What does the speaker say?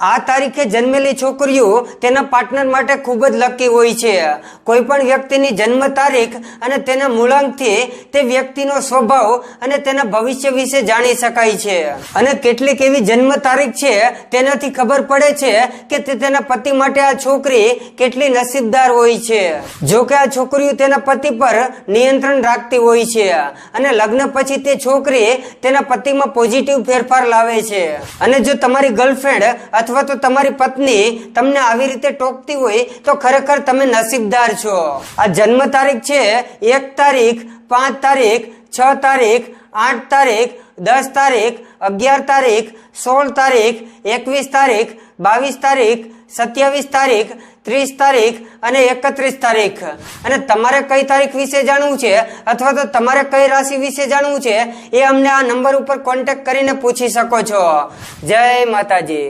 આ તારીખે જન્મેલી છોકરીઓ તેના પાર્ટનર માટે ખૂબ જ લકી હોય છે. કોઈ પણ વ્યક્તિની જન્મ તારીખ અને તેના મૂળાંકથી તે વ્યક્તિનો સ્વભાવ અને તેના ભવિષ્ય વિશે જાણી શકાય છે. અને કેટલીક એવી જન્મ તારીખ છે તેનાથી ખબર પડે છે કે તે તેના પતિ માટે આ છોકરી કેટલી નસીબદાર હોય છે. જો કે આ છોકરીઓ તેના પતિ પર નિયંત્રણ રાખતી હોય છે અને લગ્ન પછી તે છોકરી તેના પતિમાં પોઝિટિવ ફેરફાર લાવે છે. અને જો તમારી ગર્લફ્રેન્ડ અથવા તો તમારી પત્ની તમને આવી રીતે ટોકતી હોય તો ખરેખર તમે નસીબદાર છો. આ જન્મ તારીખ છે, એક તારીખ, પાંચ તારીખ, છ તારીખ, આઠ તારીખ, દસ તારીખ, અગિયાર તારીખ, સોળ તારીખ, એકવીસ તારીખ, બાવીસ તારીખ, સત્યાવીસ તારીખ, ત્રીસ તારીખ અને એકત્રીસ તારીખ. અને તમારે કઈ તારીખ વિશે જાણવું છે અથવા તો તમારે કઈ રાશિ વિશે જાણવું છે એ અમને આ નંબર ઉપર કોન્ટેક્ટ કરીને પૂછી શકો છો. જય માતાજી.